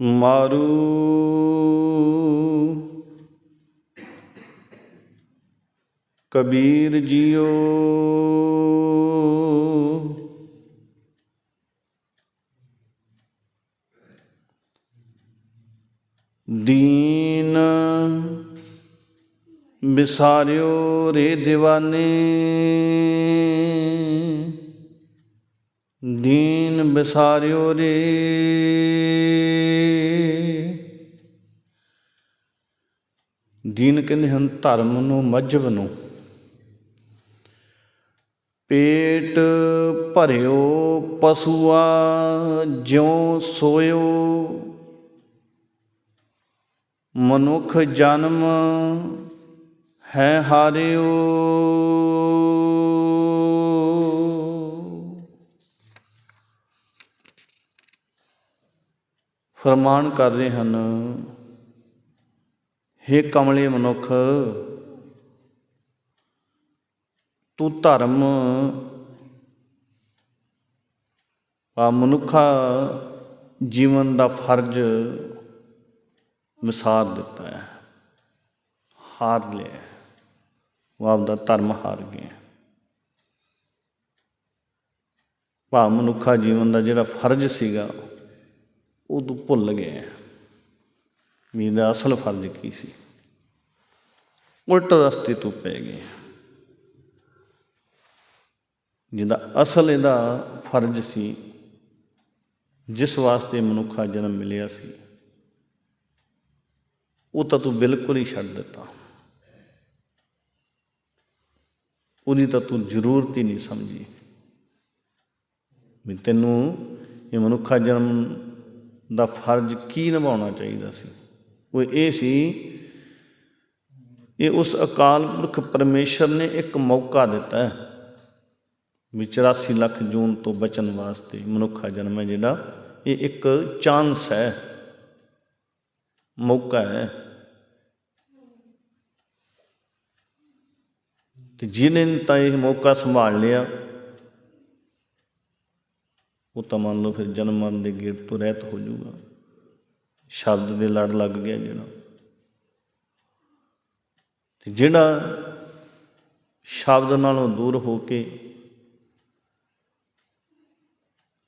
ਮਾਰੂ। ਕਬੀਰ ਜੀਓ। ਦੀਨ ਵਿਸਾਰਿਓ ਰੇ دیਵਾਨੇ ਦੀਨ ਬਿਸਾਰਿਓ ਰੇ। ਦੀਨ ਕਹਿੰਦੇ ਹਨ ਧਰਮ ਨੂੰ ਮਜਬ ਨੂੰ। ਪੇਟ ਭਰਿਓ ਪਸ਼ੂਆ, ਜਿਉ ਸੋਇਓ। ਮਨੁੱਖ ਜਨਮ ਹੈ ਹਾਰਿਓ। ਫਰਮਾਨ ਕਰ ਰਹੇ ਹਨ, ਹੇ ਕਮਲੇ ਮਨੁੱਖ, ਤੂੰ ਧਰਮ ਆ ਮਨੁੱਖਾ ਜੀਵਨ ਦਾ ਫਰਜ਼ ਮਿਸਾਰ ਦਿੱਤਾ ਹੈ। ਹਾਰ ਲਿਆ ਉਹ ਆਪਦਾ ਧਰਮ ਹਾਰ ਗਿਆ ਭਾ ਮਨੁੱਖਾ ਜੀਵਨ ਦਾ ਜਿਹੜਾ ਫਰਜ਼ ਸੀਗਾ ਉਹ ਤੂੰ ਭੁੱਲ ਗਏ ਵੀ ਇਹਦਾ ਅਸਲ ਫਰਜ਼ ਕੀ ਸੀ? ਉਲਟ ਰਸਤੇ ਤੋਂ ਪੈ ਗਏ ਜਿਹਦਾ ਅਸਲ ਇਹਦਾ ਫਰਜ਼ ਸੀ, ਜਿਸ ਵਾਸਤੇ ਮਨੁੱਖਾ ਜਨਮ ਮਿਲਿਆ ਸੀ, ਉਹ ਤਾਂ ਤੂੰ ਬਿਲਕੁਲ ਹੀ ਛੱਡ ਦਿੱਤਾ। ਉਹਦੀ ਤਾਂ ਤੂੰ ਜ਼ਰੂਰਤ ਹੀ ਨਹੀਂ ਸਮਝੀ। ਵੀ ਤੈਨੂੰ ਇਹ ਮਨੁੱਖਾ ਜਨਮ ਦਾ ਫਰਜ਼ ਕੀ ਨਿਭਾਉਣਾ ਚਾਹੀਦਾ ਸੀ? ਉਹ ਇਹ ਸੀ, ਇਹ ਉਸ ਅਕਾਲ ਪੁਰਖ ਪਰਮੇਸ਼ਰ ਨੇ ਇੱਕ ਮੌਕਾ ਦਿੱਤਾ ਹੈ ਵੀ 84 ਲੱਖ ਜੂਨ ਤੋਂ ਬਚਣ ਵਾਸਤੇ ਮਨੁੱਖਾ ਜਨਮ ਹੈ ਜਿਹੜਾ। ਇਹ ਇੱਕ ਚਾਂਸ ਹੈ, ਮੌਕਾ ਹੈ। ਤੇ ਜਿਹਨੇ ਤਾਂ ਇਹ ਮੌਕਾ ਸੰਭਾਲ ਲਿਆ ਉਹ ਤਾਂ ਮੰਨ ਲਓ ਫਿਰ ਜਨਮ ਮਰਨ ਦੇ ਗੇੜ ਤੋਂ ਰਹਿਤ ਹੋ ਜਾਊਗਾ। ਸ਼ਬਦ ਦੇ ਲੜ ਲੱਗ ਗਿਆ ਜਿਹੜਾ। ਤੇ ਜਿਹੜਾ ਸ਼ਬਦ ਨਾਲੋਂ ਦੂਰ ਹੋ ਕੇ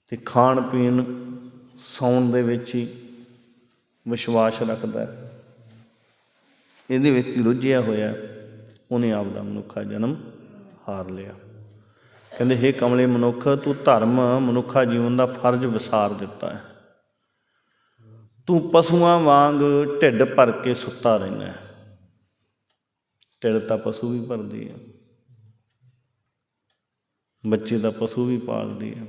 ਤੇ ਖਾਣ ਪੀਣ, ਸੌਣ ਦੇ ਵਿੱਚ ਹੀ ਵਿਸ਼ਵਾਸ ਰੱਖਦਾ ਹੈ। ਇਹਦੇ ਵਿੱਚ ਰੁੱਝਿਆ ਹੋਇਆ, ਉਹਨੇ ਆਪ ਦਾ ਮਨੁੱਖਾ ਜਨਮ ਹਾਰ ਲਿਆ। ਕਹਿੰਦੇ, ਹੇ ਕਮਲੇ ਮਨੁੱਖ, ਤੂੰ ਧਰਮ ਮਨੁੱਖਾ ਜੀਵਨ ਦਾ ਫਰਜ਼ ਵਿਸਾਰ ਦਿੱਤਾ ਹੈ। ਤੂੰ ਪਸ਼ੂਆਂ ਵਾਂਗ ਢਿੱਡ ਭਰ ਕੇ ਸੁੱਤਾ ਰਹਿਣਾ ਹੈ। ਢਿੱਡ ਤਾਂ ਪਸ਼ੂ ਵੀ ਭਰਦੀ ਹੈ। ਬੱਚੇ ਦਾ ਪਸ਼ੂ ਵੀ ਪਾਲਦੇ ਹੈ।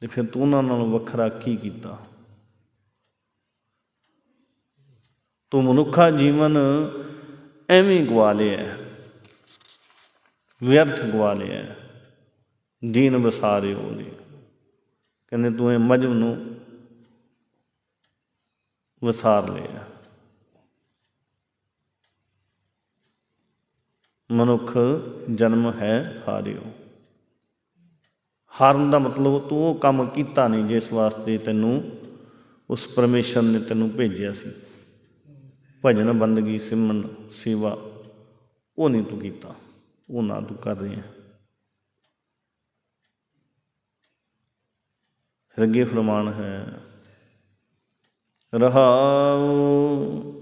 ਤੇ ਫਿਰ ਤੂੰ ਉਹਨਾਂ ਨਾਲੋਂ ਵੱਖਰਾ ਕੀ ਕੀਤਾ? ਤੂੰ ਮਨੁੱਖਾ ਜੀਵਨ ਐਵੇਂ ਹੀ ਗਵਾ ਲਿਆ ਵਿਅਰਥ ਗਵਾ ਲਿਆ ਹੈ। ਦੀਨ ਵਸਾਰੇ ਉਹਦੇ। ਕਹਿੰਦੇ ਤੂੰ ਇਹ ਮਜਬ ਨੂੰ ਵਸਾਰ ਲਿਆ। ਮਨੁੱਖ ਜਨਮ ਹੈ ਹਾਰਿਓ। ਹਾਰਨ ਦਾ ਮਤਲਬ ਤੂੰ ਉਹ ਕੰਮ ਕੀਤਾ ਨਹੀਂ ਜਿਸ ਵਾਸਤੇ ਤੈਨੂੰ ਉਸ ਪਰਮੇਸ਼ਰ ਨੇ ਤੈਨੂੰ ਭੇਜਿਆ ਸੀ। ਭਜਨ ਬੰਦਗੀ ਸਿਮਨ ਸੇਵਾ ਉਹ ਨਹੀਂ ਤੂੰ ਕੀਤਾ। ਉਹ ਨਾ ਤੂੰ ਕਰ ਰਿਹਾ ਫਿਰ ਅੱਗੇ ਫਰਮਾਨ ਹੈ, ਰਹਾਉ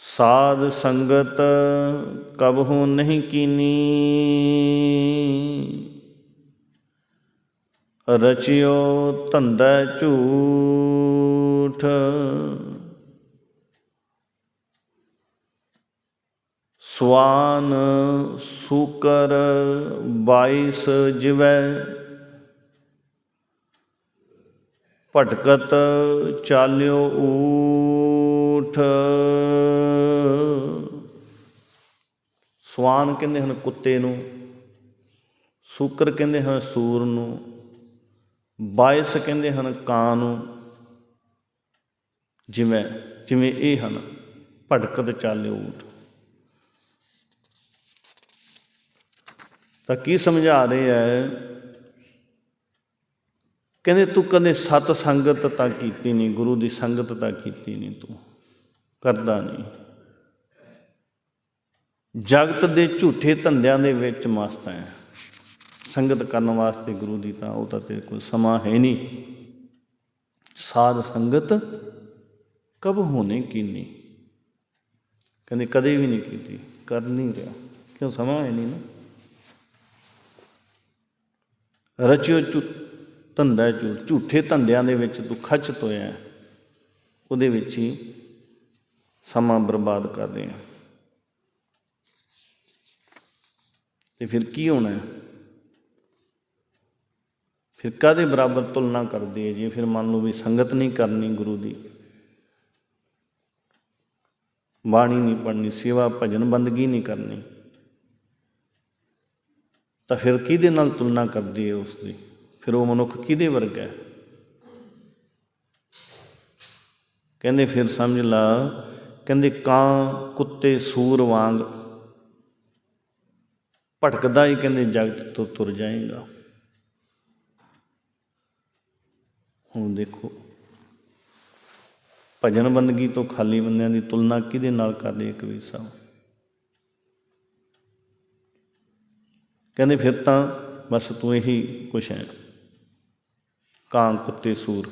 ਸਾਧ ਸੰਗਤ ਕਬਹੂ ਨਹੀਂ ਕੀਨੀ। ਰਚਿਓ ਧੰਦਾ ਝੂਠ। ਸਵਾਨ ਸੂਕਰ 22 ਜਿਵੈ, ਭਟਕਤ ਚਾਲਿਓ ਊਠ। ਸਵਾਨ ਕਹਿੰਦੇ ਹਨ ਕੁੱਤੇ ਨੂੰ, ਸੂਕਰ ਕਹਿੰਦੇ ਹਨ ਸੂਰ ਨੂੰ ਬਾਇਸ ਕਹਿੰਦੇ ਹਨ ਕਾਂ ਨੂੰ। ਜਿਵੇਂ ਜਿਵੇਂ ਇਹ ਹਨ, ਭਟਕਤ ਚਾਲਿਓ ਊਠ। ਤਾਂ ਕੀ ਸਮਝਾ ਰਹੇ ਹੈ ਕਹਿੰਦੇ, ਤੂੰ ਕਦੇ ਸਤ ਸੰਗਤ ਤਾਂ ਕੀਤੀ ਨਹੀਂ, ਗੁਰੂ ਦੀ ਸੰਗਤ ਤਾਂ ਕੀਤੀ ਨਹੀਂ ਤੂੰ, ਕਰਦਾ ਨਹੀਂ। ਜਗਤ ਦੇ ਝੂਠੇ ਧੰਦਿਆਂ ਦੇ ਵਿੱਚ ਮਸਤ ਹੈ ਸੰਗਤ ਕਰਨ ਵਾਸਤੇ ਗੁਰੂ ਦੀ ਤਾਂ ਉਹ ਤਾਂ ਤੇਰੇ ਕੋਲ ਸਮਾਂ ਹੈ ਨਹੀਂ। ਸਾਧ ਸੰਗਤ ਕਬ ਹੋਣੇ ਕੀਨੀ ਕਹਿੰਦੇ, ਕਦੇ ਵੀ ਨਹੀਂ ਕੀਤੀ, ਕਰ ਨਹੀਂ ਰਿਹਾ। ਕਿਉਂ ਸਮਾਂ ਹੈ ਨਹੀਂ ਨਾ? ਰਚਿਓ ਝੂ ਧੰਦਾ ਝੂਠ। ਝੂਠੇ ਧੰਦਿਆਂ ਦੇ ਵਿੱਚ ਤੂੰ ਖਚਤ ਹੋਇਆ ਉਹਦੇ ਵਿੱਚ ਹੀ ਸਮਾਂ ਬਰਬਾਦ ਕਰ ਰਿਹਾ ਹੈ। ਤੇ ਫਿਰ ਕੀ ਹੋਣਾ ਫਿਰ ਕਾਦੇ ਬਰਾਬਰ ਤੁਲਨਾ ਕਰਦੇ ਹੈ ਜੀ? ਫਿਰ ਮੰਨ ਲਓ ਵੀ ਸੰਗਤ ਨਹੀਂ ਕਰਨੀ ਗੁਰੂ ਦੀ। ਬਾਣੀ ਨਹੀਂ ਪੜਨੀ ਸੇਵਾ ਭਜਨ ਬੰਦਗੀ ਨਹੀਂ ਕਰਨੀ। ਤਾਂ ਫਿਰ ਕਿਹਦੇ ਨਾਲ ਤੁਲਨਾ ਕਰਦੀ ਹੈ ਉਸ ਦੀ ਫਿਰ ਉਹ ਮਨੁੱਖ ਕਿਹਦੇ ਵਰਗਾ ਹੈ? ਕਹਿੰਦੇ ਫਿਰ ਸਮਝ ਲਾ, ਕਹਿੰਦੇ ਕਾਂ ਕੁੱਤੇ ਸੂਰ ਵਾਂਗ ਭਟਕਦਾ ਹੀ ਕਹਿੰਦੇ ਜਗਤ ਤੋਂ ਤੁਰ ਜਾਏਗਾ। ਹੁਣ ਦੇਖੋ, ਭਜਨ ਬੰਦਗੀ ਤੋਂ ਖਾਲੀ ਬੰਦਿਆਂ ਦੀ ਤੁਲਨਾ ਕਿਹਦੇ ਨਾਲ ਕਰ ਕਰਦੇ ਕਬੀਰ ਸਾਹਿਬ? ਕਹਿੰਦੇ ਫਿਰ ਤਾਂ ਬਸ ਤੂੰ ਇਹੀ ਕੁਛ ਹੈ। ਕਾਂ ਕੁੱਤੇ ਸੂਰ।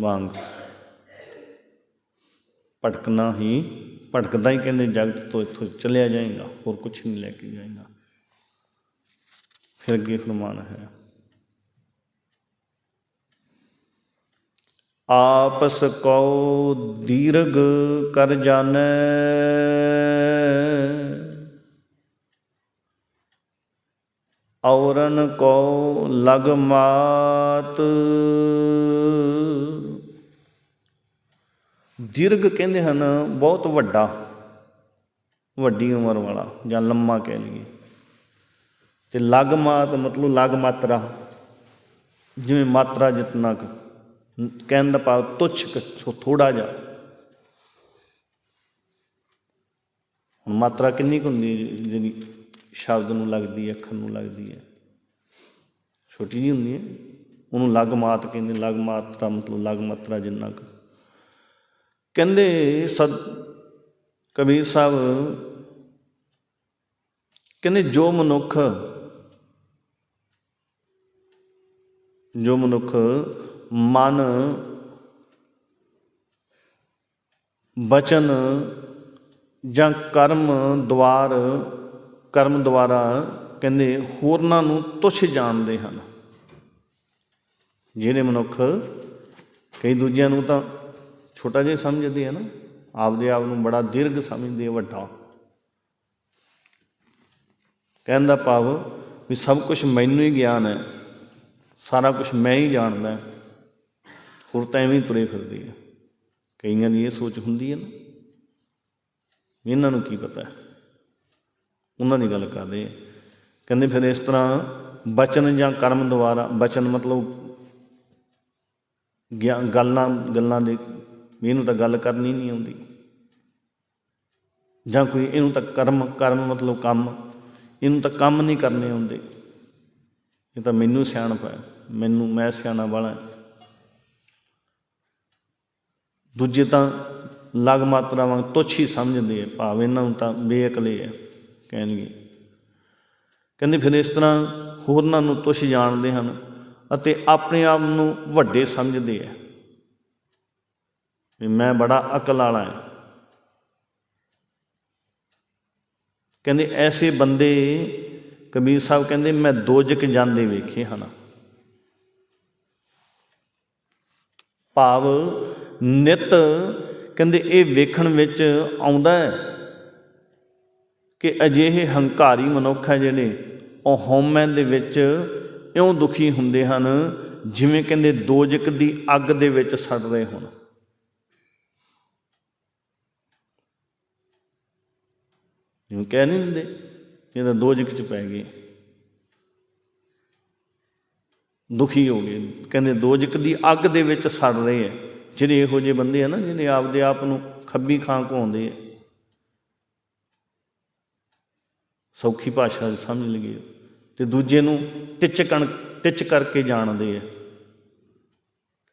ਵਾਂਗ। ਭਟਕਣਾ ਹੀ, ਭਟਕਦਾ ਹੀ ਕਹਿੰਦੇ ਜਗਤ ਤੋਂ ਇੱਥੋਂ ਚਲਿਆ ਜਾਏਗਾ, ਹੋਰ ਕੁਛ ਨਹੀਂ ਲੈ ਕੇ ਜਾਏਗਾ। ਫਿਰ ਅੱਗੇ ਫਰਮਾਨ ਹੈ, ਆਪਸ ਕੋ ਦੀਰਗ ਕਰ ਜਾਣੈ ਔਰਨ ਕੋ ਲਗ ਮਾਤ। ਦੀਰਘ ਕਹਿੰਦੇ ਹਨ, ਬਹੁਤ ਵੱਡਾ, ਵੱਡੀ ਉਮਰ ਵਾਲਾ, ਜਾਂ ਲੰਮਾ ਕਹਿ ਲਈਏ। ਤੇ ਲਗ ਮਾਤ ਮਤਲਬ ਲਗ ਮਾਤਰਾ, ਜਿਵੇਂ ਮਾਤਰਾ ਜਿਤਨਾ ਕੁ, ਕਹਿਣ ਦਾ ਭਾਵ ਤੁੱਛ ਥੋੜਾ ਜਿਹਾ। ਮਾਤਰਾ ਕਿੰਨੀ ਕੁ ਹੁੰਦੀ ਜਿਹੜੀ ਸ਼ਬਦ ਨੂੰ ਲੱਗਦੀ ਹੈ, ਅੱਖਰ ਨੂੰ ਲੱਗਦੀ ਹੈ। ਛੋਟੀ ਜਿਹੀ ਹੁੰਦੀ ਹੈ। ਉਹਨੂੰ ਲਗ ਮਾਤ ਕਹਿੰਦੇ, ਲਗ ਮਾਤਰਾ ਮਤਲਬ ਲਗ ਮਾਤਰਾ ਜਿੰਨਾ ਕੁ। ਕਹਿੰਦੇ ਸਦ, ਕਬੀਰ ਸਾਹਿਬ, ਕਹਿੰਦੇ ਜੋ ਮਨੁੱਖ ਜੋ ਮਨੁੱਖ ਮਨ ਬਚਨ ਜਾਂ ਕਰਮ ਦੁਆਰ ਕਰਮ ਦੁਆਰਾ ਕਹਿੰਦੇ ਹੋਰਨਾਂ ਨੂੰ ਤੁਛ ਜਾਣਦੇ ਹਨ। ਜਿਹੜੇ ਮਨੁੱਖ ਕਈ ਦੂਜਿਆਂ ਨੂੰ ਤਾਂ ਛੋਟਾ ਜਿਹਾ ਸਮਝਦੇ ਆ ਨਾ, ਆਪਦੇ ਆਪ ਨੂੰ ਬੜਾ ਦੀਰਘ ਸਮਝਦੇ ਆ, ਵੱਡਾ। ਕਹਿਣ ਦਾ ਭਾਵ ਵੀ ਸਭ ਕੁਝ ਮੈਨੂੰ ਹੀ ਗਿਆਨ ਹੈ, ਸਾਰਾ ਕੁਝ ਮੈਂ ਹੀ ਜਾਣਦਾ ਹੋਰ ਤਾਂ ਐਵੇਂ ਹੀ ਤੁਰੇ ਫਿਰਦੇ ਆ। ਕਈਆਂ ਦੀ ਇਹ ਸੋਚ ਹੁੰਦੀ ਹੈ ਨਾ। ਇਹਨਾਂ ਨੂੰ ਕੀ ਪਤਾ ਹੈ? ਉਹਨਾਂ ਦੀ ਗੱਲ ਕਰਦੇ ਆ। ਕਹਿੰਦੇ ਫਿਰ ਇਸ ਤਰ੍ਹਾਂ ਬਚਨ ਜਾਂ ਕਰਮ ਦੁਆਰਾ, ਬਚਨ ਮਤਲਬ ਗਿਆਨ ਗੱਲਾਂ ਗੱਲਾਂ ਦੇ, ਇਹਨੂੰ ਤਾਂ ਗੱਲ ਕਰਨੀ ਨਹੀਂ ਆਉਂਦੀ। ਜਾਂ ਕੋਈ ਇਹਨੂੰ ਤਾਂ ਕਰਮ ਕਰਮ ਮਤਲਬ ਕੰਮ, ਇਹਨੂੰ ਤਾਂ ਕੰਮ ਨਹੀਂ ਕਰਨੇ ਆਉਂਦੇ। ਇਹ ਤਾਂ ਮੈਨੂੰ ਸਿਆਣਪ ਹੈ, ਮੈਨੂੰ, ਮੈਂ ਸਿਆਣਾ ਵਾਲਾ ਦੂਜੇ ਤਾਂ ਲਗ ਮਾਤਰਾ ਵਾਂਗ ਤੁੱਛ ਹੀ ਸਮਝਦੇ ਆ, ਭਾਵ ਇਹਨਾਂ ਨੂੰ ਤਾਂ ਬੇਅਕਲੇ ਹੈ। ਕਹਿਣਗੇ। ਕਹਿੰਦੇ ਫਿਰ ਇਸ ਤਰ੍ਹਾਂ ਹੋਰਨਾਂ ਨੂੰ ਤੁੱਛ ਜਾਣਦੇ ਹਨ ਅਤੇ ਆਪਣੇ ਆਪ ਨੂੰ ਵੱਡੇ ਸਮਝਦੇ ਆ। ਵੀ ਮੈਂ ਬੜਾ ਅਕਲ ਵਾਲਾ ਹਾਂ ਕਹਿੰਦੇ ਐਸੇ ਬੰਦੇ ਕਬੀਰ ਸਾਹਿਬ ਕਹਿੰਦੇ ਮੈਂ ਦੋਜਕ ਜਾਂਦੇ ਵੇਖੇ ਹਨ। ਭਾਵ ਨਿਤ ਕਹਿੰਦੇ ਇਹ ਵੇਖਣ ਵਿੱਚ ਆਉਂਦਾ ਹੈ ਕਿ ਅਜਿਹੇ ਹੰਕਾਰੀ ਮਨੁੱਖ ਹੈ ਜਿਹੜੇ ਉਹ ਹਉਮੈ ਦੇ ਵਿੱਚ ਇਉਂ ਦੁਖੀ ਹੁੰਦੇ ਹਨ, ਜਿਵੇਂ ਕਹਿੰਦੇ ਦੋਜਕ ਦੀ ਅੱਗ ਦੇ ਵਿੱਚ ਸੜ ਰਹੇ ਹੋਣ। ਜਿਵੇਂ ਕਹਿ ਨਹੀਂ ਦਿੰਦੇ, ਇਹ ਤਾਂ ਦੋਜਕ ਚ ਪੈ ਗਏ। ਦੁਖੀ ਹੋ ਗਏ। ਕਹਿੰਦੇ ਦੋਜਕ ਦੀ ਅੱਗ ਦੇ ਵਿੱਚ ਸੜ ਰਹੇ ਹੈ। ਜਿਹੜੇ ਇਹੋ ਜਿਹੇ ਬੰਦੇ ਆ ਨਾ, ਜਿਹੜੇ ਆਪਦੇ ਆਪ ਨੂੰ ਖੱਬੀ ਖਾਂ ਘਾਉਂਦੇ ਆ। ਸੌਖੀ ਭਾਸ਼ਾ ਸਮਝ ਲਈਏ ਤੇ ਦੂਜੇ ਨੂੰ ਟਿੱਚ ਕਣ, ਟਿੱਚ ਕਰਕੇ ਜਾਣਦੇ ਆ।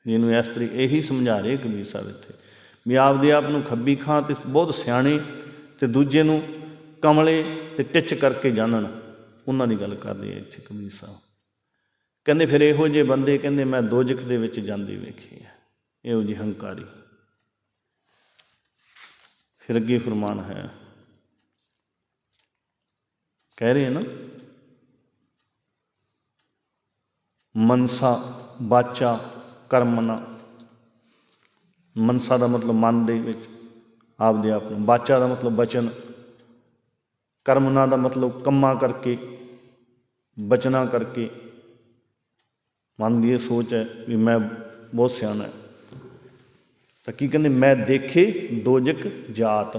ਜਿਹਨੂੰ ਇਸ ਤਰੀਕੇ, ਇਹੀ ਸਮਝਾ ਰਹੇ ਕਬੀਰ ਸਾਹਿਬ ਇੱਥੇ। ਵੀ ਆਪਦੇ ਆਪ ਨੂੰ ਖੱਬੀ ਖਾਂ ਤੇ ਬਹੁਤ ਸਿਆਣੇ ਤੇ ਦੂਜੇ ਨੂੰ ਕਮਲੇ ਤੇ ਟਿੱਚ ਕਰਕੇ ਜਾਣਨ। ਉਹਨਾਂ ਦੀ ਗੱਲ ਕਰਦੇ ਆ ਇੱਥੇ ਕਬੀਰ ਸਾਹਿਬ। ਕਹਿੰਦੇ ਫਿਰ ਇਹੋ ਜਿਹੇ ਬੰਦੇ ਕਹਿੰਦੇ ਮੈਂ ਦੋਜਕ ਦੇ ਵਿੱਚ ਜਾਂਦੇ ਵੇਖੇ ਆ। ਇਹੋ ਜਿਹੇ ਹੰਕਾਰੀ। ਫਿਰ ਅੱਗੇ ਫਰਮਾਨ ਹੈ ਕਹਿ ਰਹੇ ਆ ਨਾ, ਮਨਸਾ ਬਾਚਾ ਕਰਮਨਾ। ਮਨਸਾ ਦਾ ਮਤਲਬ ਮਨ ਦੇ ਵਿੱਚ, ਆਪਦੇ ਆਪ ਨੂੰ। ਬਾਚਾ ਦਾ ਮਤਲਬ ਬਚਨ, ਕਰਮਨਾ ਦਾ ਮਤਲਬ ਕੰਮਾਂ ਕਰਕੇ, ਬਚਨਾ ਕਰਕੇ। ਮਨ ਦੀ ਇਹ ਸੋਚ ਹੈ ਵੀ ਮੈਂ ਬਹੁਤ ਸਿਆਣਾ ਹੈ। ਤਾਂ ਕੀ ਕਹਿੰਦੇ, ਮੈਂ ਦੇਖੇ ਦੋਜਕ ਜਾਤ।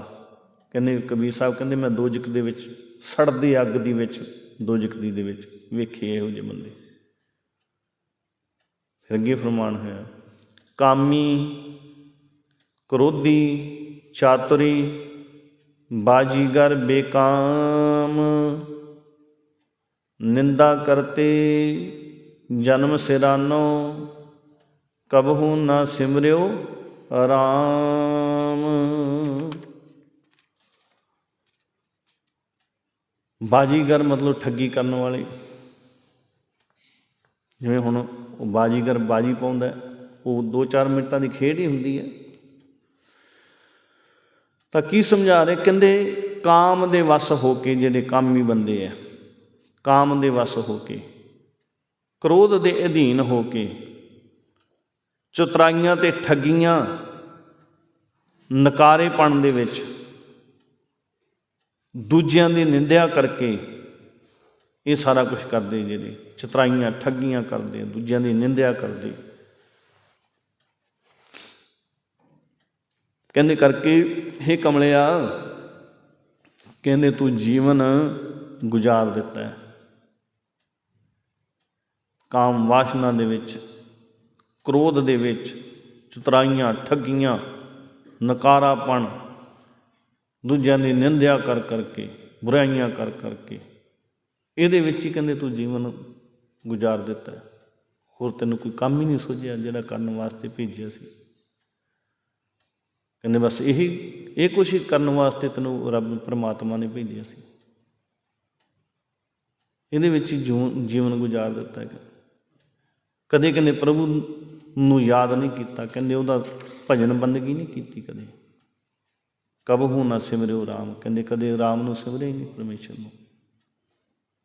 ਕਹਿੰਦੇ ਕਬੀਰ ਸਾਹਿਬ ਕਹਿੰਦੇ, ਮੈਂ ਦੋਜਕ ਦੇ ਵਿੱਚ ਸੜਦੀ ਅੱਗ ਦੀ ਵਿੱਚ, ਦੋਜਕ ਦੀ ਦੇ ਵਿੱਚ ਵੇਖੇ ਇਹੋ ਜਿਹੇ ਬੰਦੇ। ਫਿਰ ਅੱਗੇ ਫਰਮਾਨ ਹੋਇਆ ਕਾਮੀ, ਕ੍ਰੋਧੀ, ਚਾਤੁਰੀ, ਬਾਜੀਗਰ, ਬੇਕਾਮ, ਨਿੰਦਾ ਕਰਤੇ, ਜਨਮ ਸਿਰਾਨੋ, ਕਬਹੂ ਨਾ ਸਿਮਰਿਓ, ਰਾਮ। ਬਾਜੀਗਰ ਮਤਲਬ ਠੱਗੀ ਕਰਨ ਵਾਲੇ। ਜਿਵੇਂ ਹੁਣ ਉਹ ਬਾਜੀਗਰ ਬਾਜੀ ਪਾਉਂਦਾ ਉਹ 2-4 ਮਿੰਟਾਂ ਦੀ ਖੇਡ ਹੀ ਹੁੰਦੀ ਹੈ। ਤਾਂ ਕੀ ਸਮਝਾ ਰਹੇ? ਕਹਿੰਦੇ ਕਾਮ ਦੇ ਵਸ ਹੋ ਕੇ ਜਿਹੜੇ ਕਾਮੀ ਬੰਦੇ ਆ ਕਾਮ ਦੇ ਵਸ ਹੋ ਕੇ, ਕ੍ਰੋਧ ਦੇ ਅਧੀਨ ਹੋ ਕੇ, ਚਤਰਾਈਆਂ ਤੇ ਠੱਗੀਆਂ, ਨਕਾਰੇਪਣ ਦੇ ਵਿੱਚ ਦੂਜਿਆਂ ਦੀ ਨਿੰਦਿਆ ਕਰਕੇ ਇਹ ਸਾਰਾ ਕੁਝ ਕਰਦੇ ਜਿਹੜੇ, ਚਤਰਾਈਆਂ, ਠੱਗੀਆਂ ਕਰਦੇ ਦੂਜਿਆਂ ਦੀ ਨਿੰਦਿਆ ਕਰਦੇ ਕਹਿੰਦੇ ਕਰਕੇ, ਹੇ ਕਮਲਿਆ, ਕਹਿੰਦੇ ਤੂੰ ਜੀਵਨ ਗੁਜ਼ਾਰ ਦਿੱਤਾ ਹੈ। ਕਾਮ ਵਾਸ਼ਨਾ ਦੇ ਵਿੱਚ, ਕ੍ਰੋਧ ਦੇ ਵਿੱਚ, ਚਤਰਾਈਆਂ, ਠੱਗੀਆਂ, ਨਕਾਰਾਪਣ ਦੂਜਿਆਂ ਦੀ ਨਿੰਦਿਆ ਕਰ ਕਰਕੇ, ਬੁਰਾਈਆਂ ਕਰ ਕਰਕੇ, ਇਹਦੇ ਵਿੱਚ ਹੀ ਕਹਿੰਦੇ ਤੂੰ ਜੀਵਨ ਗੁਜ਼ਾਰ ਦਿੱਤਾ ਹੋਰ ਤੈਨੂੰ ਕੋਈ ਕੰਮ ਹੀ ਨਹੀਂ ਸੁਝਿਆ ਜਿਹੜਾ ਕਰਨ ਵਾਸਤੇ ਭੇਜਿਆ ਸੀ। ਕਹਿੰਦੇ ਬਸ ਇਹੀ, ਇਹ ਕੁਛ ਕਰਨ ਵਾਸਤੇ ਤੈਨੂੰ ਰੱਬ ਪ੍ਰਮਾਤਮਾ ਨੇ ਭੇਜਿਆ ਸੀ। ਇਹਦੇ ਵਿੱਚ ਹੀ ਜੂ- ਜੀਵਨ ਗੁਜ਼ਾਰ ਦਿੱਤਾ ਹੈ। ਕਦੇ ਕਹਿੰਦੇ ਪ੍ਰਭੂ ਨੂੰ ਯਾਦ ਨਹੀਂ ਕੀਤਾ, ਕਹਿੰਦੇ ਉਹਦਾ ਭਜਨ ਬੰਦਗੀ ਨਹੀਂ ਕੀਤੀ ਕਦੇ। ਕਬਹੂ ਨਾ ਸਿਮਰਿਓ ਰਾਮ? ਕਹਿੰਦੇ ਕਦੇ ਰਾਮ ਨੂੰ ਸਿਮਰੇ ਹੀ ਨਹੀਂ ਪਰਮੇਸ਼ਰ ਨੂੰ।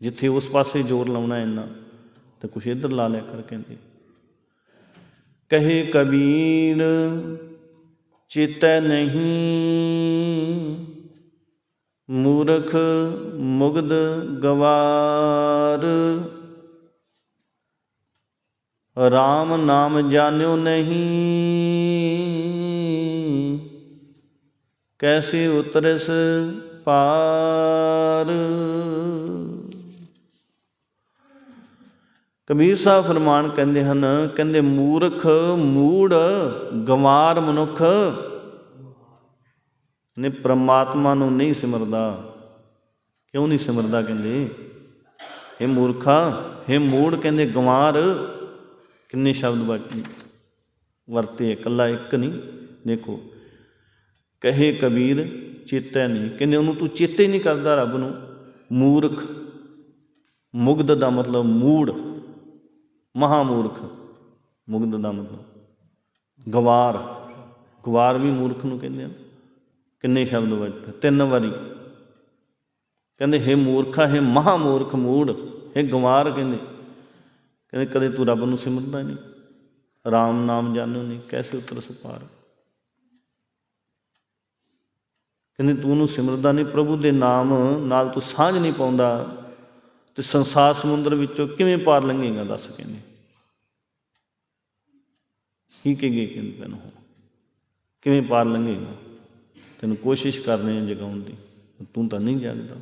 ਜਿੱਥੇ ਉਸ ਪਾਸੇ ਜ਼ੋਰ ਲਾਉਣਾ ਇੰਨਾ, ਤੇ ਕੁਛ ਇੱਧਰ ਲਾ ਲਿਆ ਕਰ ਕਹਿੰਦੇ। ਕਹੇ ਕਬੀਰ, ਚਿਤੈ ਨਹੀਂ, ਮੂਰਖ ਮੁਗਦ ਗਵਾਰ। RAM ਨਾਮ ਜਾਣਿਓ ਨਹੀਂ ਕੈਸੀ ਉਤਰਸ ਪਾਰ ਕਬੀਰ ਸਾਹਿਬ ਫਰਮਾਨ ਕਹਿੰਦੇ ਹਨ, ਕਹਿੰਦੇ ਮੂਰਖ, ਮੂੜ, ਗਵਾਰ ਮਨੁੱਖ ਨੇ ਪ੍ਰਮਾਤਮਾ ਨੂੰ ਨਹੀਂ ਸਿਮਰਦਾ। ਕਿਉਂ ਨਹੀਂ ਸਿਮਰਦਾ ਕਹਿੰਦੇ? ਇਹ ਮੂਰਖਾ ਇਹ ਮੂੜ ਕਹਿੰਦੇ ਗਵਾਰ, ਕਿੰਨੇ ਸ਼ਬਦ ਵਰਤੇ ਵਰਤੇ ਇਕੱਲਾ ਇੱਕ ਨਹੀਂ, ਦੇਖੋ। ਕਹੇ ਕਬੀਰ, ਚੇਤੈ ਨਹੀਂ। ਕਹਿੰਦੇ ਉਹਨੂੰ ਤੂੰ ਚੇਤੇ ਨਹੀਂ ਕਰਦਾ ਰੱਬ ਨੂੰ। ਮੂਰਖ। ਮੁਗਧ ਦਾ ਮਤਲਬ ਮੂੜ। ਮਹਾਮੂਰਖ। ਮੁਗਧ ਦਾ ਮਤਲਬ। ਗਵਾਰ। ਗਵਾਰ ਵੀ ਮੂਰਖ ਨੂੰ ਕਹਿੰਦੇ ਆ। ਕਿੰਨੇ ਸ਼ਬਦ ਵਰਤੇ ਤਿੰਨ ਵਾਰੀ। ਕਹਿੰਦੇ, ਹੈ ਮੂਰਖਾ, ਹੈ ਮਹਾਮੂਰਖ ਮੂੜ। ਹੈ ਗਵਾਰ ਕਹਿੰਦੇ। ਕਹਿੰਦੇ, ਕਦੇ ਤੂੰ ਰੱਬ ਨੂੰ ਸਿਮਰਦਾ ਨਹੀਂ। ਰਾਮ ਨਾਮ ਜਾਣੂ ਨਹੀਂ। ਕੈਸੇ ਉਤਰ ਸੁਪਾਰ? ਕਹਿੰਦੇ ਤੂੰ ਉਹਨੂੰ ਸਿਮਰਦਾ ਨਹੀਂ, ਪ੍ਰਭੂ ਦੇ ਨਾਮ ਨਾਲ ਤੂੰ ਸਾਂਝ ਨਹੀਂ ਪਾਉਂਦਾ। ਤੇ ਸੰਸਾਰ ਸਮੁੰਦਰ ਵਿੱਚੋਂ ਕਿਵੇਂ ਪਾਰ ਲੰਘੇਗਾ ਦੱਸ ਕਹਿੰਦੇ। ਕੀ ਕਹੇਗੇ ਕਹਿੰਦੇ ਤੈਨੂੰ ਕਿਵੇਂ ਪਾਰ ਲੰਘੇਗਾ? ਤੈਨੂੰ ਕੋਸ਼ਿਸ਼ ਕਰਨੀ ਹੈ ਜਗਾਉਣ ਦੀ ਤੂੰ ਤਾਂ ਨਹੀਂ ਜਾਗਦਾ।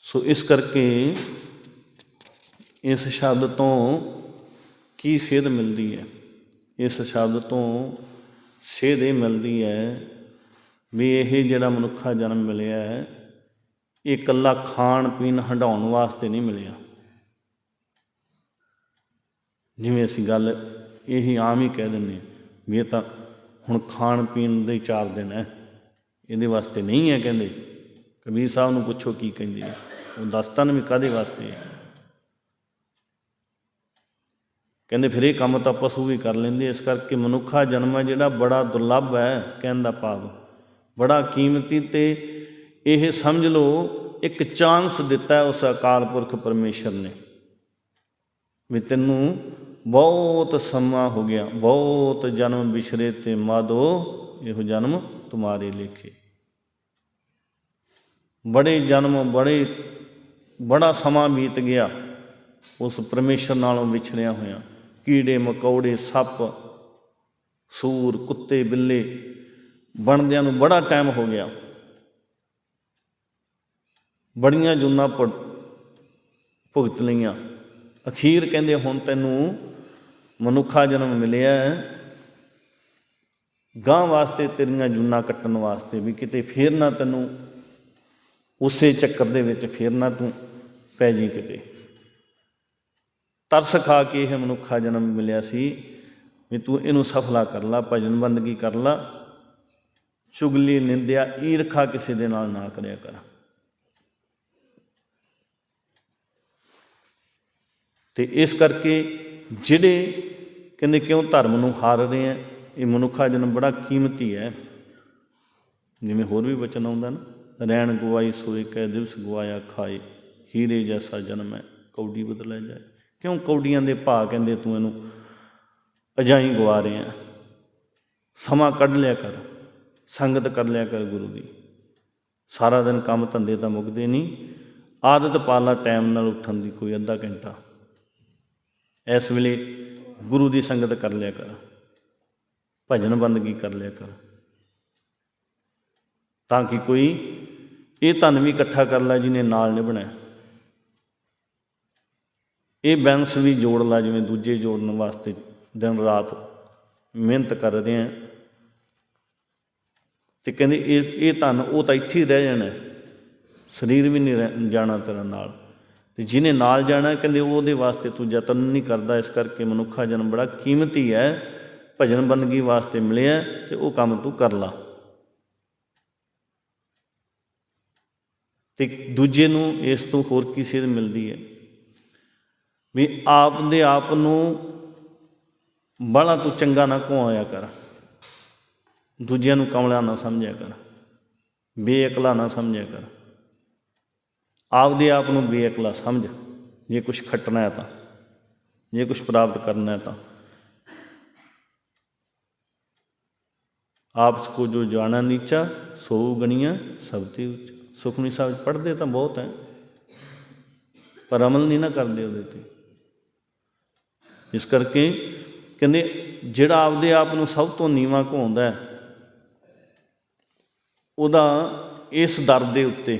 ਸੋ ਇਸ ਕਰਕੇ ਇਸ ਸ਼ਬਦ ਤੋਂ ਕੀ ਸੇਧ ਮਿਲਦੀ ਹੈ? ਇਸ ਸ਼ਬਦ ਤੋਂ ਸੇਧ ਇਹ ਮਿਲਦੀ ਹੈ ਵੀ ਇਹ ਜਿਹੜਾ ਮਨੁੱਖਾ ਜਨਮ ਮਿਲਿਆ ਹੈ, ਇਹ ਇਕੱਲਾ ਖਾਣ ਪੀਣ ਹੰਡਾਉਣ ਵਾਸਤੇ ਨਹੀਂ ਮਿਲਿਆ। ਜਿਵੇਂ ਅਸੀਂ ਗੱਲ ਇਹੀ ਆਮ ਹੀ ਕਹਿ ਦਿੰਦੇ ਵੀ ਇਹ ਤਾਂ ਹੁਣ ਖਾਣ ਪੀਣ ਦੇ ਚਾਰ ਦਿਨ ਹੈ, ਇਹਦੇ ਵਾਸਤੇ ਨਹੀਂ ਹੈ ਕਹਿੰਦੇ। ਕਬੀਰ ਸਾਹਿਬ ਨੂੰ ਪੁੱਛੋ ਕੀ ਕਹਿੰਦੇ ਉਹ ਦੱਸਤਾ ਨਾ ਵੀ ਕਾਦੇ ਵਾਸਤੇ ਹੈ। ਕਹਿੰਦੇ ਫਿਰ ਇਹ ਕੰਮ ਤਾਂ ਪਸ਼ੂ ਵੀ ਕਰ ਲੈਂਦੇ ਇਸ ਕਰਕੇ ਮਨੁੱਖਾ ਜਨਮ ਹੈ ਜਿਹੜਾ ਬੜਾ ਦੁਰਲੱਭ ਹੈ ਕਹਿਣ ਦਾ ਭਾਵ। ਬੜਾ ਕੀਮਤੀ ਤੇ ਇਹ ਸਮਝ ਲਓ, ਇੱਕ ਚਾਂਸ ਦਿੱਤਾ ਉਸ ਅਕਾਲ ਪੁਰਖ ਪਰਮੇਸ਼ਰ ਨੇ ਵੀ ਤੈਨੂੰ ਬਹੁਤ ਸਮਾਂ ਹੋ ਗਿਆ, ਬਹੁਤ ਜਨਮ ਵਿਛਰੇ ਤੇ ਮਾਦੋ, ਇਹੋ ਜਨਮ ਤੁਮਾਰੇ ਲੇਖੇ। ਬੜੇ ਜਨਮ, ਬੜੇ, ਬੜਾ ਸਮਾਂ ਬੀਤ ਗਿਆ, ਉਸ ਪਰਮੇਸ਼ਰ ਨਾਲੋਂ ਵਿਛੜਿਆ ਹੋਇਆ। ਕੀੜੇ, ਮਕੌੜੇ, ਸੱਪ, ਸੂਰ, ਕੁੱਤੇ, ਬਿੱਲੇ ਬਣਦਿਆਂ ਨੂੰ ਬੜਾ ਟਾਈਮ ਹੋ ਗਿਆ। ਬੜੀਆਂ ਜੁਨਾ ਭੁਗਤ ਲਈਆਂ। ਅਖੀਰ ਕਹਿੰਦੇ, ਹੁਣ ਤੈਨੂੰ ਮਨੁੱਖਾ ਜਨਮ ਮਿਲਿਆ ਹੈ। ਗਾਂ ਵਾਸਤੇ ਤੇਰੀਆਂ ਜੁਨਾ ਕੱਟਣ ਵਾਸਤੇ ਵੀ ਕਿਤੇ ਫੇਰ ਨਾ ਤੈਨੂੰ ਉਸੇ ਚੱਕਰ ਦੇ ਵਿੱਚ ਫੇਰ ਨਾ ਤੂੰ ਪੈ ਜੀ ਕਿਤੇ। ਤਰਸ ਖਾ ਕੇ ਇਹ ਮਨੁੱਖਾ ਜਨਮ ਮਿਲਿਆ ਸੀ ਵੀ ਤੂੰ ਇਹਨੂੰ ਸਫਲਾ ਕਰ ਲਾ, ਭਜਨ ਬੰਦਗੀ ਕਰ ਲਾ, ਚੁਗਲੀ, ਨਿੰਦਿਆ ਈਰਖਾ ਕਿਸੇ ਦੇ ਨਾਲ ਨਾ ਕਰਿਆ ਕਰ। ਤੇ ਇਸ ਕਰਕੇ ਜਿਹੜੇ ਕਹਿੰਦੇ ਕਿਉਂ ਧਰਮ ਨੂੰ ਹਾਰ ਰਹੇ ਆ, ਇਹ ਮਨੁੱਖਾ ਜਨਮ ਬੜਾ ਕੀਮਤੀ ਹੈ। ਜਿਵੇਂ ਹੋਰ ਵੀ ਬਚਨ ਆਉਂਦਾ ਨਾ, ਰਹਿਣ ਗਵਾਈ ਸੋਏ ਕੈ ਦਿਵਸ ਗਵਾਇਆ ਖਾਏ, ਹੀਰੇ ਜੈਸਾ ਜਨਮ ਹੈ, ਕੌਡੀ ਬਦਲਿਆ ਜਾਏ। ਕਿਉਂ ਕੌਡੀਆਂ ਦੇ ਭਾਅ ਕਹਿੰਦੇ ਤੂੰ ਇਹਨੂੰ ਅਜਾਈ ਗਵਾ ਰਿਹਾ ਸਮਾਂ ਕੱਢ ਲਿਆ ਕਰ, ਸੰਗਤ ਕਰ ਲਿਆ ਕਰ ਗੁਰੂ ਦੀ। ਸਾਰਾ ਦਿਨ ਕੰਮ ਧੰਦੇ ਤਾਂ ਮੁੱਕਦੇ ਨਹੀਂ। ਆਦਤ ਪਾ ਲਾ ਟਾਈਮ ਨਾਲ ਉੱਠਣ ਦੀ ਕੋਈ ਅੱਧਾ ਘੰਟਾ। ਇਸ ਵੇਲੇ ਗੁਰੂ ਦੀ ਸੰਗਤ ਕਰ ਲਿਆ ਕਰ, ਭਜਨ ਬੰਦਗੀ ਕਰ ਲਿਆ ਕਰ। ਤਾਂ ਕਿ ਕੋਈ ਇਹ ਧਨ ਵੀ ਇਕੱਠਾ ਕਰ ਲੈ ਜਿਹਨੇ ਨਾਲ ਨਿਭਣਾ ਇਹ ਬੈਂਸ ਵੀ ਜੋੜ ਲਾ, ਜਿਵੇਂ ਦੂਜੇ ਜੋੜਨ ਵਾਸਤੇ ਦਿਨ ਰਾਤ ਮਿਹਨਤ ਕਰ ਰਹੇ ਆ। ਤੇ ਕਹਿੰਦੇ ਇਹ ਇਹ ਧਨ ਉਹ ਤਾਂ ਇੱਥੇ ਹੀ ਰਹਿ ਜਾਣਾ, ਸਰੀਰ ਵੀ ਨਹੀਂ ਰਹਿ- ਜਾਣਾ ਤੇਰਾ ਨਾਲ। ਤੇ ਜਿਹਨੇ ਨਾਲ ਜਾਣਾ, ਕਹਿੰਦੇ ਉਹਦੇ ਵਾਸਤੇ ਤੂੰ ਯਤਨ ਨਹੀਂ ਕਰਦਾ, ਇਸ ਕਰਕੇ ਮਨੁੱਖਾ ਜਨਮ ਬੜਾ ਕੀਮਤੀ ਹੈ। ਭਜਨ ਬੰਦਗੀ ਵਾਸਤੇ ਮਿਲਿਆ ਤੇ ਉਹ ਕੰਮ ਤੂੰ ਕਰ ਲਾ। ਤੇ ਦੂਜੇ ਨੂੰ ਇਸ ਤੋਂ ਹੋਰ ਕੀ ਸੇਧ ਮਿਲਦੀ ਹੈ? ਵੀ ਆਪ ਦੇ ਆਪ ਨੂੰ ਬੜਾ ਤੂੰ ਚੰਗਾ ਨਾ ਘੁਆਇਆ ਕਰ? ਦੂਜਿਆਂ ਨੂੰ ਕਮਲਾ ਨਾ ਸਮਝਿਆ ਕਰ। ਬੇਅਕਲਾ ਨਾ ਸਮਝਿਆ ਕਰ। ਆਪਦੇ ਆਪ ਨੂੰ ਬੇਅਕਲਾ ਸਮਝ। ਜੇ ਕੁਝ ਖੱਟਣਾ ਹੈ ਤਾਂ, ਜੇ ਕੁਝ ਪ੍ਰਾਪਤ ਕਰਨਾ ਹੈ ਤਾਂ। ਆਪਸ ਕੋ ਜੋ ਜਾਣਾ ਨੀਚਾ, ਸੋ ਗਣੀਆਂ ਸਭ ਤੇ ਉੱਚ। ਸੁਖਮਨੀ ਸਾਹਿਬ ਪੜ੍ਹਦੇ ਤਾਂ ਬਹੁਤ ਹੈ, ਪਰ ਅਮਲ ਨਹੀਂ ਨਾ ਕਰਦੇ ਉਹਦੇ ਤੇ। ਇਸ ਕਰਕੇ ਕਹਿੰਦੇ, ਜਿਹੜਾ ਆਪਦੇ ਆਪ ਨੂੰ ਸਭ ਤੋਂ ਨੀਵਾਂ ਘਾਉਂਦਾ ਹੈ, ਉਹਦਾ ਇਸ ਦਰ ਦੇ ਉੱਤੇ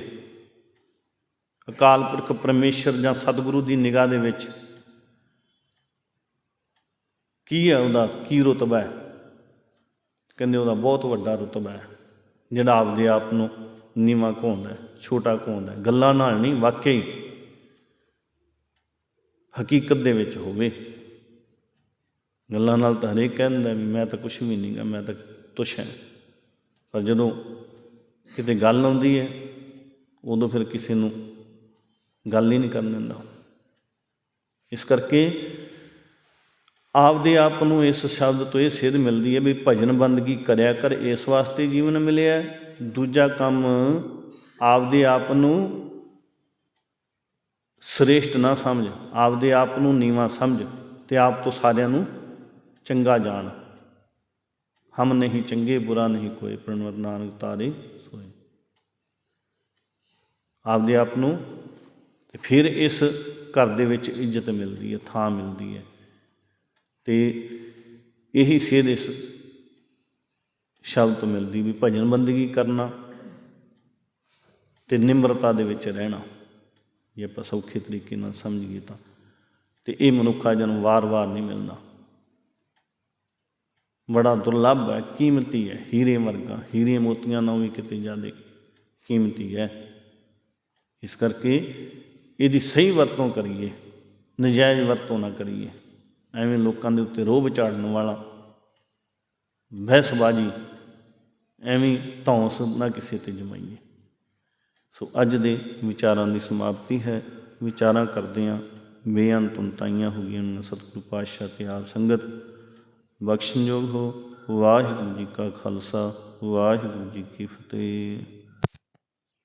ਅਕਾਲ ਪੁਰਖ ਪਰਮੇਸ਼ਰ ਜਾਂ ਸਤਿਗੁਰੂ ਦੀ ਨਿਗਾਹ ਦੇ ਵਿੱਚ ਕੀ ਹੈ ਉਹਦਾ, ਕੀ ਰੁਤਬਾ ਹੈ? ਕਹਿੰਦੇ ਉਹਦਾ ਬਹੁਤ ਵੱਡਾ ਰੁਤਬਾ ਹੈ, ਜਿਹੜਾ ਆਪਦੇ ਆਪ ਨੂੰ ਨੀਵਾਂ ਘਾਉਂਦਾ ਛੋਟਾ ਘਾਉਂਦਾ ਗੱਲਾਂ ਨਾਲ ਨਹੀਂ ਵਾਕਈ ਹਕੀਕਤ ਦੇ ਵਿੱਚ ਹੋਵੇ। ਗੱਲਾਂ ਨਾਲ ਤਾਂ ਹਰੇਕ ਕਹਿੰਦਾ ਵੀ ਮੈਂ ਤਾਂ ਕੁਝ ਵੀ ਨਹੀਂਗਾ ਮੈਂ ਤਾਂ ਤੁਛ ਹਾਂ। ਪਰ ਜਦੋਂ ਕਿਤੇ ਗੱਲ ਆਉਂਦੀ ਹੈ, ਉਦੋਂ ਫਿਰ ਕਿਸੇ ਨੂੰ ਗੱਲ ਹੀ ਨਹੀਂ ਕਰਨ ਦਿੰਦਾ। ਇਸ ਕਰਕੇ ਆਪਦੇ ਆਪ ਨੂੰ ਇਸ ਸ਼ਬਦ ਤੋਂ ਇਹ ਸਿੱਧ ਮਿਲਦੀ ਹੈ ਵੀ ਭਜਨ ਬੰਦਗੀ ਕਰਿਆ ਕਰ, ਇਸ ਵਾਸਤੇ ਜੀਵਨ ਮਿਲਿਆ ਦੂਜਾ ਕੰਮ ਆਪਦੇ ਆਪ ਨੂੰ ਸ੍ਰੇਸ਼ਟ ਨਾ ਸਮਝ, ਆਪਦੇ ਆਪ ਨੂੰ ਨੀਵਾਂ ਸਮਝ ਤੇ ਆਪ ਤੋਂ ਸਾਰਿਆਂ ਨੂੰ ਚੰਗਾ ਜਾਣ। ਹਮ ਨਹੀਂ ਚੰਗੇ, ਬੁਰਾ ਨਹੀਂ ਕੋਈ। ਪ੍ਰਣਵਤ ਨਾਨਕ ਤਾਰੇ ਸੋਏ। ਆਪਦੇ ਆਪ ਨੂੰ ਤੇ ਫਿਰ ਇਸ ਘਰ ਦੇ ਵਿੱਚ ਇੱਜ਼ਤ ਮਿਲਦੀ ਹੈ, ਥਾਂ ਮਿਲਦੀ ਹੈ। ਤੇ ਇਹੀ ਸੇਧ ਇਸ ਸ਼ਬਦ ਤੋਂ ਮਿਲਦੀ ਵੀ ਭਜਨ ਬੰਦਗੀ ਕਰਨਾ ਤੇ ਨਿਮਰਤਾ ਦੇ ਵਿੱਚ ਰਹਿਣਾ। ਜੇ ਆਪਾਂ ਸੌਖੇ ਤਰੀਕੇ ਨਾਲ ਸਮਝੀਏ ਤਾਂ। ਤੇ ਇਹ ਮਨੁੱਖਾ ਜਨਮ ਵਾਰ-ਵਾਰ ਨਹੀਂ ਮਿਲਣਾ। ਬੜਾ ਦੁਰਲੱਭ ਹੈ, ਕੀਮਤੀ ਹੈ। ਹੀਰੇ ਵਰਗਾ, ਹੀਰੇ ਮੋਤੀਆਂ ਨਾਲੋਂ ਵੀ ਕਿਤੇ ਜ਼ਿਆਦਾ ਕੀਮਤੀ ਹੈ। ਇਸ ਕਰਕੇ ਇਹਦੀ ਸਹੀ ਵਰਤੋਂ ਕਰੀਏ, ਨਜਾਇਜ਼ ਵਰਤੋਂ ਨਾ ਕਰੀਏ। ਐਵੇਂ ਲੋਕਾਂ ਦੇ ਉੱਤੇ ਰੋਹ ਵਿਚਾੜਨ ਵਾਲਾ, ਬਹਿਸਬਾਜੀ, ਐਵੇਂ ਧੌਂਸ ਨਾ ਕਿਸੇ ਤੇ ਜਮਾਈਏ। ਸੋ ਅੱਜ ਦੇ ਵਿਚਾਰਾਂ ਦੀ ਸਮਾਪਤੀ ਹੈ। ਵਿਚਾਰਾਂ ਕਰਦੇ ਹਾਂ। ਬੇਅੰਤ ਉਨਤਾਈਆਂ ਹੋ ਗਈਆਂ ਨੇ ਸਤਿਗੁਰੂ ਪਾਤਸ਼ਾਹ ਤੇ ਆਪ ਸੰਗਤ। ਬਖਸ਼ਣਯੋਗ ਹੋ। ਵਾਹਿਗੁਰੂ ਜੀ ਕਾ ਖਾਲਸਾ ਵਾਹਿਗੁਰੂ ਜੀ ਕੀ ਫਤਿਹ।